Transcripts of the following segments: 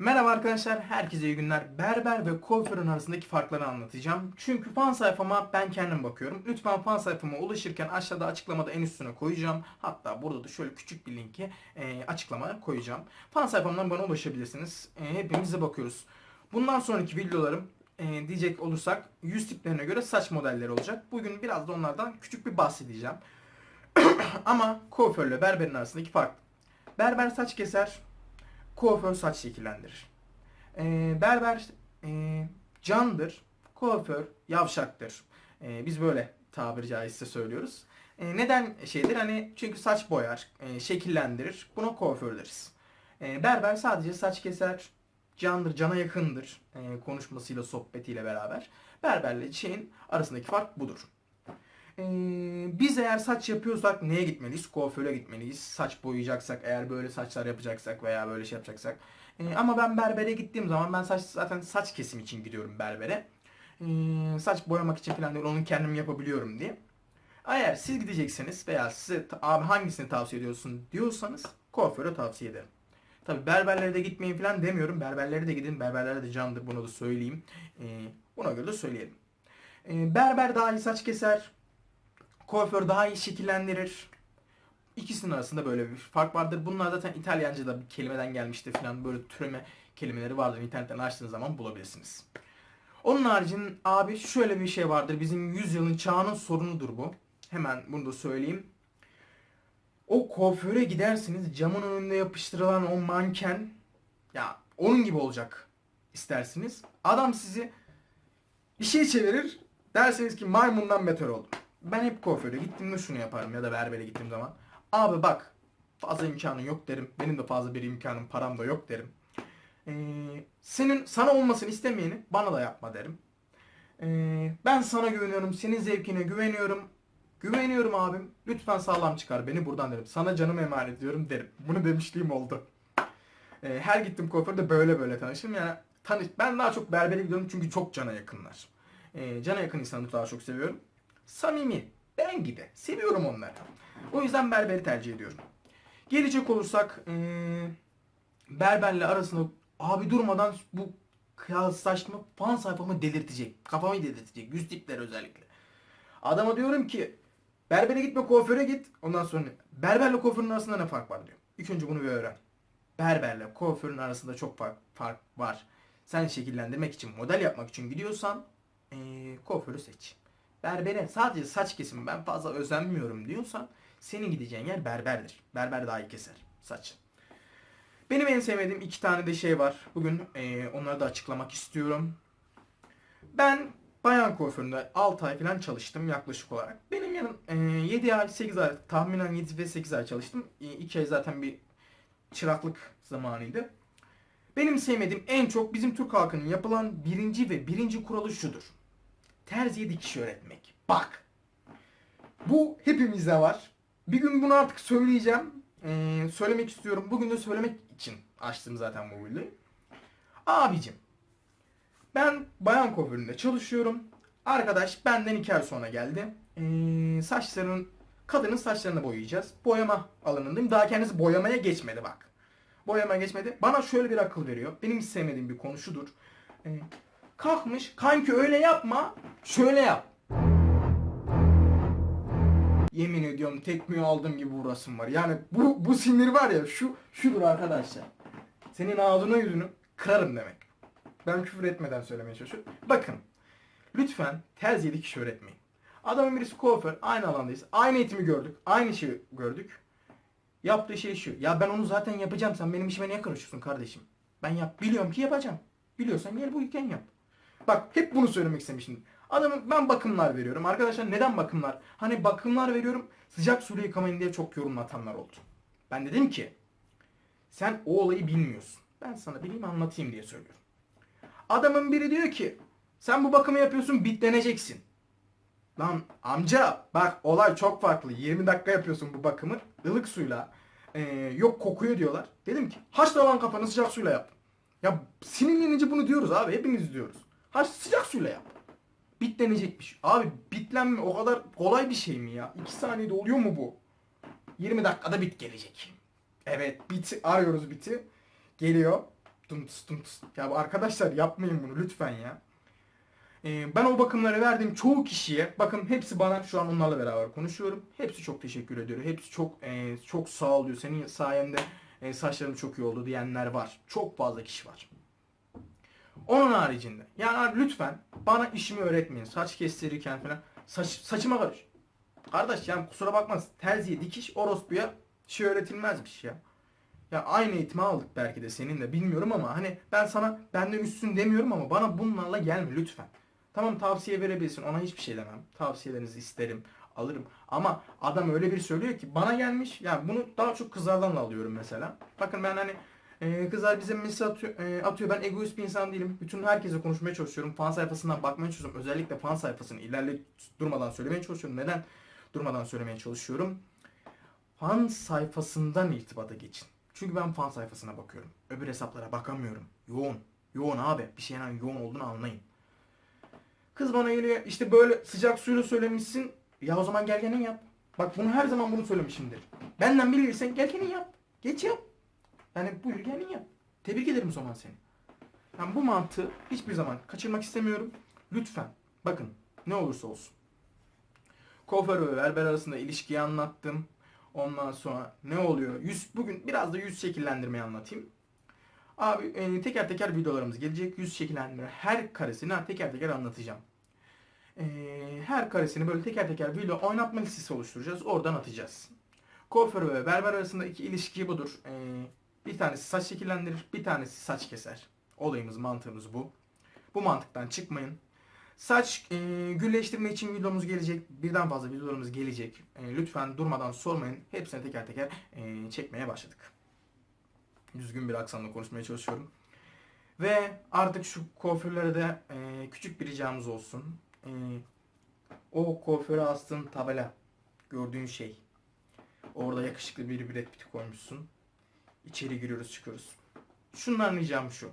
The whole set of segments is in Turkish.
Merhaba arkadaşlar, herkese iyi günler. Berber ve kuaförün arasındaki farkları anlatacağım. Çünkü fan sayfama ben kendim bakıyorum. Lütfen fan sayfama ulaşırken aşağıda açıklamada en üstüne koyacağım. Hatta burada da şöyle küçük bir linki e, açıklamaya koyacağım. Fan sayfamdan bana ulaşabilirsiniz. E, hepimize bakıyoruz. Bundan sonraki videolarım e, diyecek olursak yüz tiplerine göre saç modelleri olacak. Bugün biraz da onlardan küçük bir bahsedeceğim. Ama kuaförle berberin arasındaki fark. Berber saç keser, kuaför saç şekillendirir. Ee, berber e, candır, kuaför yavşaktır. Ee, biz böyle tabiri caizse söylüyoruz. Ee, neden şeydir? Hani çünkü saç boyar, e, şekillendirir. Buna kuaför deriz. Ee, berber sadece saç keser, candır, cana yakındır. e, konuşmasıyla, sohbetiyle beraber. Berberle şeyin arasındaki fark budur. Ee, biz eğer saç yapıyorsak neye gitmeliyiz? Kuaföre gitmeliyiz. Saç boyayacaksak, eğer böyle saçlar yapacaksak veya böyle şey yapacaksak. Ee, ama ben berbere gittiğim zaman ben saç zaten saç kesim için gidiyorum berbere. Ee, saç boyamak için falan değil, onu kendim yapabiliyorum diye. Eğer siz gidecekseniz veya size abi hangisini tavsiye ediyorsun diyorsanız kuaföre tavsiye ederim. Tabi berberlere de gitmeyin falan demiyorum. Berberlere de gidin. Berberlere de candır bunu da söyleyeyim. Ee, buna göre de söyleyelim. Ee, berber daha iyi saç keser. Kuaför daha iyi şekillendirir. İkisinin arasında böyle bir fark vardır. Bunlar zaten İtalyanca'da bir kelimeden gelmiştir falan böyle türeme kelimeleri vardır. İnternetten açtığınız zaman bulabilirsiniz. Onun haricinde abi şöyle bir şey vardır. Bizim yüzyılın çağının sorunudur bu. Hemen bunu da söyleyeyim. O kuaföre gidersiniz camın önünde yapıştırılan o manken ya onun gibi olacak istersiniz. Adam sizi bir şey çevirir derseniz ki maymundan beter oldum. Ben hep kuaföre gittiğimde şunu yaparım ya da berbere gittiğim zaman. Abi bak fazla imkanın yok derim. Benim de fazla bir imkanım param da yok derim. Ee, senin sana olmasını istemeyeni bana da yapma derim. Ee, ben sana güveniyorum. Senin zevkine güveniyorum. Güveniyorum abim. Lütfen sağlam çıkar beni buradan derim. Sana canımı emanet ediyorum derim. Bunu demişliğim oldu. Ee, her gittim kuaförde böyle böyle tanıştım. Yani tanış ben daha çok berbere gidiyorum çünkü çok cana yakınlar. Ee, cana yakın insanları daha çok seviyorum. Samimi. Ben gibi. Seviyorum onları. O yüzden berberi tercih ediyorum. Gelecek olursak ee, berberle arasında abi durmadan bu kıyaslaşma fan sayfamı delirtecek. Kafamı delirtecek. Yüz tipler özellikle. Adama diyorum ki berbere gitme kuaföre git. Ondan sonra berberle kuaförün arasında ne fark var diyor. İlk önce bunu bir öğren. Berberle kuaförün arasında çok fark, fark var. Sen şekillendirmek için, model yapmak için gidiyorsan ee, kuaförü seç. Berbere sadece saç kesimi ben fazla özenmiyorum diyorsan senin gideceğin yer berberdir. Berber daha iyi keser saç. Benim en sevmediğim iki tane de şey var. Bugün ee, onları da açıklamak istiyorum. Ben bayan kuaföründe 6 ay falan çalıştım yaklaşık olarak. Benim yanım e, 7 ay 8 ay tahminen 7 ve 8 ay çalıştım. 2 ay zaten bir çıraklık zamanıydı. Benim sevmediğim en çok bizim Türk halkının yapılan birinci ve birinci kuralı şudur. Terziye dikiş öğretmek. Bak. Bu hepimizde var. Bir gün bunu artık söyleyeceğim. Ee, söylemek istiyorum. Bugün de söylemek için açtım zaten bu videoyu. Abicim. Ben bayan kuaföründe çalışıyorum. Arkadaş benden iki ay sonra geldi. Ee, saçlarının kadının saçlarını boyayacağız. Boyama alanındayım. Daha kendisi boyamaya geçmedi bak. Boyamaya geçmedi. Bana şöyle bir akıl veriyor. Benim hiç sevmediğim bir konu. Ee, kalkmış kanki öyle yapma şöyle yap. Yemin ediyorum tekmeyi aldığım gibi vurasım var. Yani bu bu sinir var ya şu şudur arkadaşlar. Senin ağzına yüzünü kırarım demek. Ben küfür etmeden söylemeye çalışıyorum. Bakın lütfen terziye dikiş öğretmeyin. Adamın birisi kuaför aynı alandayız. Aynı eğitimi gördük. Aynı şeyi gördük. Yaptığı şey şu. Ya ben onu zaten yapacağım. Sen benim işime niye karışıyorsun kardeşim? Ben yap. Biliyorum ki yapacağım. Biliyorsan gel bu ülken yap. Bak hep bunu söylemek istemiştim. Adamın ben bakımlar veriyorum. Arkadaşlar neden bakımlar? Hani bakımlar veriyorum sıcak suyla yıkamayın diye çok yorum atanlar oldu. Ben dedim ki sen o olayı bilmiyorsun. Ben sana bileyim anlatayım diye söylüyorum. Adamın biri diyor ki sen bu bakımı yapıyorsun bitleneceksin. Lan amca bak olay çok farklı. 20 dakika yapıyorsun bu bakımı ılık suyla. Ee, yok kokuyor diyorlar. Dedim ki haşla lan kafanı sıcak suyla yap. Ya sinirlenince bunu diyoruz abi hepimiz diyoruz. Haş sıcak suyla yap. Bitlenecekmiş. Abi bitlenme o kadar kolay bir şey mi ya? 2 saniyede oluyor mu bu? 20 dakikada bit gelecek. Evet bit arıyoruz biti. Geliyor. tum tıs tum tıs. Ya arkadaşlar yapmayın bunu lütfen ya. Ee, ben o bakımları verdiğim çoğu kişiye bakın hepsi bana şu an onlarla beraber konuşuyorum. Hepsi çok teşekkür ediyor. Hepsi çok e, çok sağ oluyor. Senin sayende e, saçlarım çok iyi oldu diyenler var. Çok fazla kişi var. Onun haricinde yani abi lütfen bana işimi öğretmeyin. Saç kestirirken falan saç, saçıma karış. Kardeş yani kusura bakma terziye dikiş orospuya şey öğretilmezmiş ya. Ya aynı eğitimi aldık belki de seninle bilmiyorum ama hani ben sana benden üstün demiyorum ama bana bunlarla gelme lütfen. Tamam tavsiye verebilirsin ona hiçbir şey demem. Tavsiyelerinizi isterim alırım. Ama adam öyle bir söylüyor ki bana gelmiş yani bunu daha çok kızlardan da alıyorum mesela. Bakın ben hani e, kızlar bize mesaj atıyor, e, atıyor. Ben egoist bir insan değilim. Bütün herkese konuşmaya çalışıyorum. Fan sayfasından bakmaya çalışıyorum. Özellikle fan sayfasını ilerleyip durmadan söylemeye çalışıyorum. Neden durmadan söylemeye çalışıyorum? Fan sayfasından irtibata geçin. Çünkü ben fan sayfasına bakıyorum. Öbür hesaplara bakamıyorum. Yoğun. Yoğun abi. Bir şeyin yoğun olduğunu anlayın. Kız bana geliyor işte böyle sıcak suyla söylemişsin. Ya o zaman gel kendin yap. Bak bunu her zaman bunu söylemişimdir. Benden bilirsen gel kendin yap. Geç yap. Yani buyur kendin yap. Tebrik ederim o zaman seni. Ben bu mantığı hiçbir zaman kaçırmak istemiyorum. Lütfen bakın ne olursa olsun. Kuaför ve berber arasında ilişkiyi anlattım. Ondan sonra ne oluyor? Yüz, bugün biraz da yüz şekillendirmeyi anlatayım. Abi e, teker teker videolarımız gelecek. Yüz şekillendirme her karesini teker teker anlatacağım. E, her karesini böyle teker teker video oynatma listesi oluşturacağız. Oradan atacağız. Kuaför ve berber arasında iki ilişki budur. E, bir tanesi saç şekillendirir, bir tanesi saç keser. Olayımız, mantığımız bu. Bu mantıktan çıkmayın. Saç e, gülleştirme için videomuz gelecek. Birden fazla videolarımız gelecek. E, lütfen durmadan sormayın. Hepsini teker teker e, çekmeye başladık. Düzgün bir aksanla konuşmaya çalışıyorum. Ve artık şu kuaförlere de e, küçük bir ricamız olsun. E, o kuaföre astığın tabela, gördüğün şey. Orada yakışıklı bir Brad Pitt'i koymuşsun. İçeri giriyoruz çıkıyoruz. Şundan ricam şu.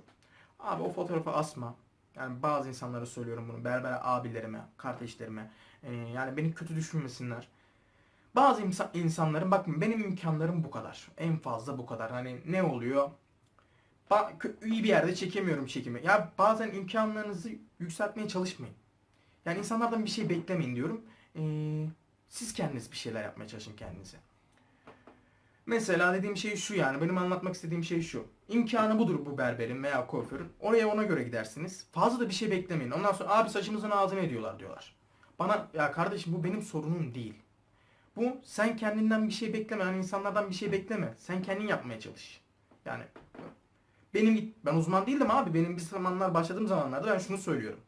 Abi o fotoğrafı asma. Yani bazı insanlara söylüyorum bunu. Berber abilerime, kardeşlerime. Ee, yani beni kötü düşünmesinler. Bazı insan, insanların bakın benim imkanlarım bu kadar. En fazla bu kadar. Hani ne oluyor? Ba iyi bir yerde çekemiyorum çekimi. Ya bazen imkanlarınızı yükseltmeye çalışmayın. Yani insanlardan bir şey beklemeyin diyorum. Ee, siz kendiniz bir şeyler yapmaya çalışın kendinize. Mesela dediğim şey şu yani benim anlatmak istediğim şey şu. İmkanı budur bu berberin veya kuaförün. Oraya ona göre gidersiniz. Fazla da bir şey beklemeyin. Ondan sonra abi saçımızın ağzını ediyorlar diyorlar. Bana ya kardeşim bu benim sorunum değil. Bu sen kendinden bir şey bekleme. Yani insanlardan bir şey bekleme. Sen kendin yapmaya çalış. Yani benim ben uzman değildim abi. Benim bir zamanlar başladığım zamanlarda ben şunu söylüyorum.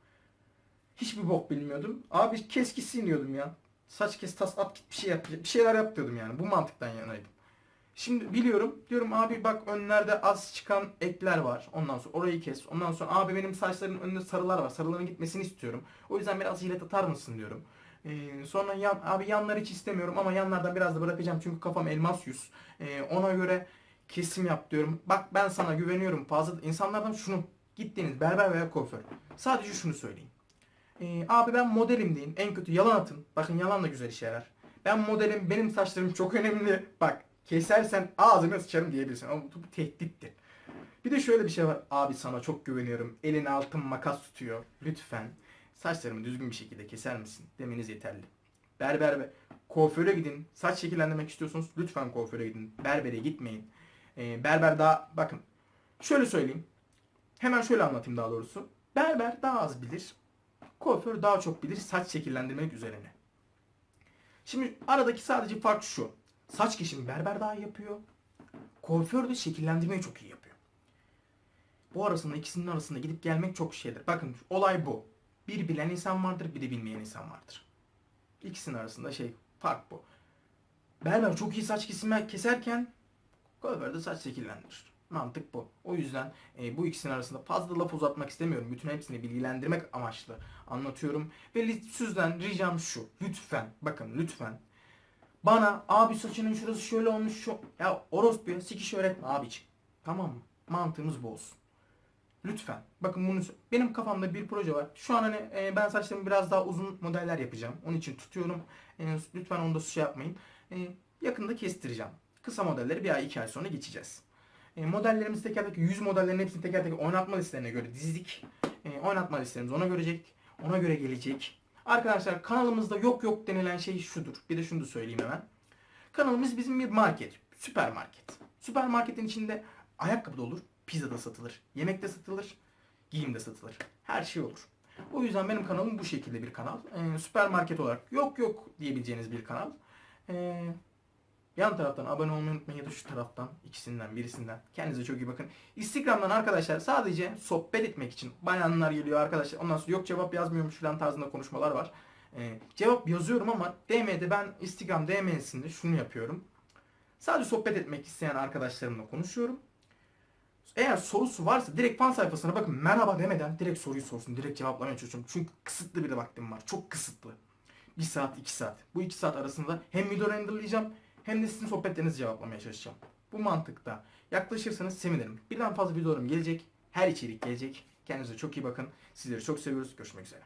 Hiçbir bok bilmiyordum. Abi kes gitsin diyordum ya. Saç kes tas at git bir şey yap. Bir şeyler yap diyordum yani. Bu mantıktan yanaydım. Şimdi biliyorum. Diyorum abi bak önlerde az çıkan ekler var. Ondan sonra orayı kes. Ondan sonra abi benim saçlarımın önünde sarılar var. Sarıların gitmesini istiyorum. O yüzden biraz jilet atar mısın diyorum. Ee, sonra yan, abi yanlar hiç istemiyorum ama yanlardan biraz da bırakacağım çünkü kafam elmas yüz. Ee, ona göre kesim yap diyorum. Bak ben sana güveniyorum. Fazla insanlardan şunu gittiğiniz berber veya kuaför. Sadece şunu söyleyin. Ee, abi ben modelim deyin. En kötü yalan atın. Bakın yalan da güzel işe yarar. Ben modelim, benim saçlarım çok önemli. Bak kesersen ağzına sıçarım diyebilirsin. Ama bu, bu tehdittir. Bir de şöyle bir şey var. Abi sana çok güveniyorum. Elin altın makas tutuyor. Lütfen saçlarımı düzgün bir şekilde keser misin? Demeniz yeterli. Berber ve kuaföre gidin. Saç şekillendirmek istiyorsunuz. Lütfen kuaföre gidin. Berbere gitmeyin. Ee, berber daha bakın. Şöyle söyleyeyim. Hemen şöyle anlatayım daha doğrusu. Berber daha az bilir. Kuaför daha çok bilir saç şekillendirmek üzerine. Şimdi aradaki sadece fark şu. Saç kesimi berber daha yapıyor. Kuaför de şekillendirmeyi çok iyi yapıyor. Bu arasında ikisinin arasında gidip gelmek çok şeydir. Bakın olay bu. Bir bilen insan vardır, bir de bilmeyen insan vardır. İkisinin arasında şey fark bu. Berber çok iyi saç kesimi keserken kuaför de saç şekillendirir. Mantık bu. O yüzden e, bu ikisinin arasında fazla laf uzatmak istemiyorum. Bütün hepsini bilgilendirmek amaçlı anlatıyorum. Ve sizden ricam şu. Lütfen bakın lütfen bana abi saçının şurası şöyle olmuş şu. Ya orospuya sikiş öğretme abiciğim. Tamam mı? Mantığımız bu olsun. Lütfen. Bakın bunu benim kafamda bir proje var. Şu an hani e, ben saçlarımı biraz daha uzun modeller yapacağım. Onun için tutuyorum. E, lütfen onu da şey yapmayın. E, yakında kestireceğim. Kısa modelleri bir ay iki ay sonra geçeceğiz. E, modellerimizi teker teker, yüz modellerin hepsini teker teker oynatma listelerine göre dizdik. E, oynatma listelerimiz ona görecek. Ona göre gelecek. Arkadaşlar kanalımızda yok yok denilen şey şudur. Bir de şunu da söyleyeyim hemen. Kanalımız bizim bir market. Süpermarket. Süpermarketin içinde ayakkabı da olur. Pizza da satılır. Yemek de satılır. Giyim de satılır. Her şey olur. O yüzden benim kanalım bu şekilde bir kanal. Ee, süpermarket olarak yok yok diyebileceğiniz bir kanal. Ee, yan taraftan abone olmayı unutmayın ya da şu taraftan ikisinden birisinden. Kendinize çok iyi bakın. Instagram'dan arkadaşlar sadece sohbet etmek için bayanlar geliyor arkadaşlar. Ondan sonra yok cevap yazmıyormuş falan tarzında konuşmalar var. Ee, cevap yazıyorum ama DM'de ben Instagram DM'sinde şunu yapıyorum. Sadece sohbet etmek isteyen arkadaşlarımla konuşuyorum. Eğer sorusu varsa direkt fan sayfasına bakın merhaba demeden direkt soruyu sorsun. Direkt cevaplamaya çalışıyorum. Çünkü kısıtlı bir vaktim var. Çok kısıtlı. 1 saat 2 saat. Bu 2 saat arasında hem video renderlayacağım hem de sizin sohbetlerinizi cevaplamaya çalışacağım. Bu mantıkta yaklaşırsanız sevinirim. Birden fazla videolarım gelecek. Her içerik gelecek. Kendinize çok iyi bakın. Sizleri çok seviyoruz. Görüşmek üzere.